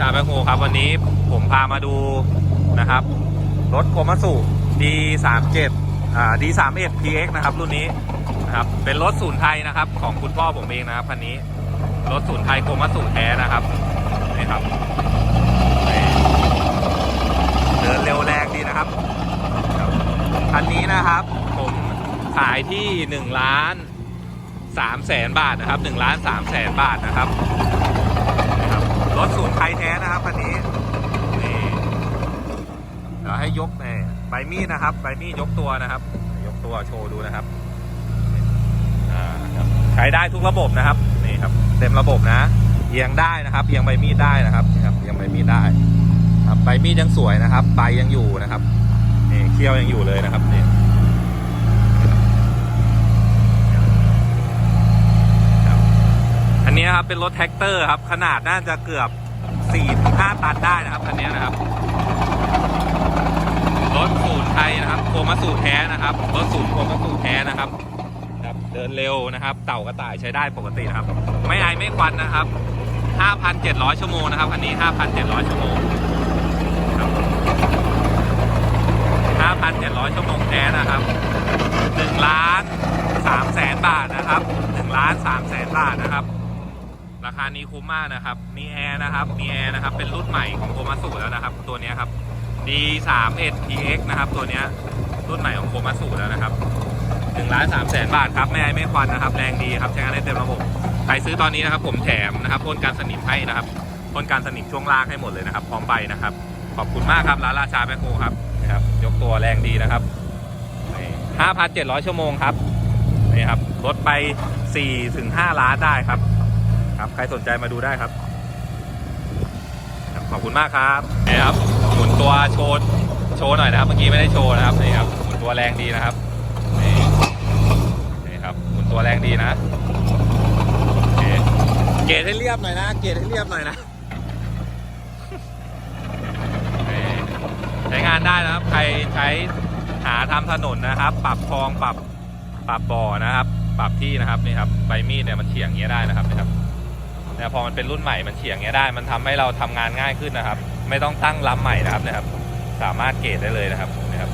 ชาแบงโฮครับวันนี้ผมพามาดูนะครับ รถโคมาสุ D37 อ่า D31 PX นะครับ รุ่นนี้นะครับเป็นรถศูนย์ไทยนะครับ ของคุณพ่อผมเองนะครับคันนี้รถศูนย์ไทยโคมาสุแท้นะครับนี่ครับเดินเร็วแรงดีนะครับคันนี้นะครับ ผมขายที่1ล้าน3แสนบาทนะครับ1ล้าน3แสนบาทนะครับ รถศูนย์ไทยแท้นะครับคันนี้นี่เดี๋ยวให้ยกแน่ใบมีดนะครับ ใบมีดยกตัวนะครับ ยกตัวโชว์ดูนะครับใช้ได้ทุกระบบนะครับนี่ครับ เต็มระบบนะเอียงได้นะครับเอียงใบมีดได้นะครับนี่ครับเอียงใบมีดได้ครับใบมีดยังสวยนะครับใบยังอยู่นะครับนี่เขี้ยวยังอยู่เลยนะครับนี่ครับ อั นะครับ เป็นรถแท็กเตอร์ครับ ขนาดน่าจะเกือบ4-5ตันได้นะครับคันนี้นะครับ รถศูนย์ไทยนะครับ โคมาสูแท้นะครับ รถศูนย์โคมาสูแท้นะครับครับเดินเร็วนะครับ เต่ากระต่ายใช้ได้ปกตินะครับ ไม่ไอไม่ควันนะครับ 5,700 ชั่วโมงนะครับ คันนี้ 5,700 ชั่วโมงครับ5,700 ชั่วโมงแท้นะครับ1ล้าน3แสนบาทนะครับ1ล้าน3แสนบาทนะครับ ราคานี้คุ้มมากนะครับ มีแอร์นะครับ มีแอร์นะครับ เป็นรุ่นใหม่ของโคมาสุแล้วนะครับ ตัวนี้ครับ D31 PX นะครับ ตัวนี้รุ่นใหม่ของโคมาสุแล้วนะครับ1ล้าน3แสนบาทครับ ไม่ไอไม่ควันนะครับ แรงดีครับ ใช้งานได้เต็มระบบ ใครซื้อตอนนี้นะครับ ผมแถมนะครับพ่นการสนิมให้นะครับพ่นการสนิมช่วงล่างให้หมดเลยนะครับ พร้อมใบนะครับ ขอบคุณมากครับ ร้านราชาแบคโฮครับนะครับ ยกตัวแรงดีนะครับ5,700 ชั่วโมงครับ นี่ครับรถไป4ถึง5ล้านได้ครับ ครับ ใครสนใจมาดูได้ครับ ขอบคุณมากครับนี่ครับ หมุนตัวโชว์โชว์หน่อยนะครับ เมื่อกี้ไม่ได้โชว์นะครับนี่ครับ หมุนตัวแรงดีนะครับ นี่นี่ครับ หมุนตัวแรงดีนะเกรดให้เรียบหน่อยนะ เกรดให้เรียบหน่อยนะใช้งานได้นะครับ ใครใช้หาทำถนนนะครับ ปรับคลองปรับปรับบ่อนะครับ ปรับที่นะครับนี่ครับใบมีดเนี่ยมันเฉียงอย่างเงี้ยได้นะครับนี่ครับ เนี่ยพอมันเป็นรุ่นใหม่มันเฉียงเงี้ยได้ มันทำให้เราทำงานง่ายขึ้นนะครับ ไม่ต้องตั้งลำใหม่นะครับเนะครับ สามารถเกรดได้เลยนะครับนะครับ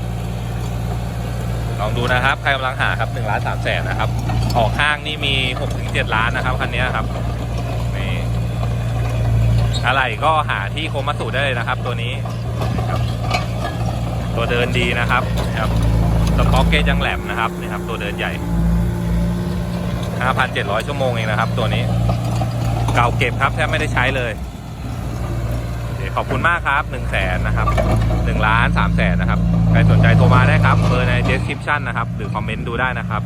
ลองดูนะครับ ใครกำลังหาครับหนึ่งล้านสามแสนนะครับ ออกห้างนี่มีหกถึงเจ็ดล้านนะครับคันนี้ครับนี่อะไรก็หาที่โคมาสูได้เลยนะครับ ตัวนี้ครับตัวเดินดีนะครับนะครับสป็อกเกตยังแหลมนะครับนี่ครับ ตัวเดินใหญ่ 5,700 ชั่วโมงเองนะครับ ตัวนี้ เก่าเก็บครับแทบไม่ได้ใช้เลยขอบคุณมากครับ1 0 0 0 0แสนนะครับ1ล้าน3แสนนะครับ ใครสนใจโทรมาได้ครับ เบอร์ใน description นะครับ หรือคอมเมนต์ดูได้นะครับ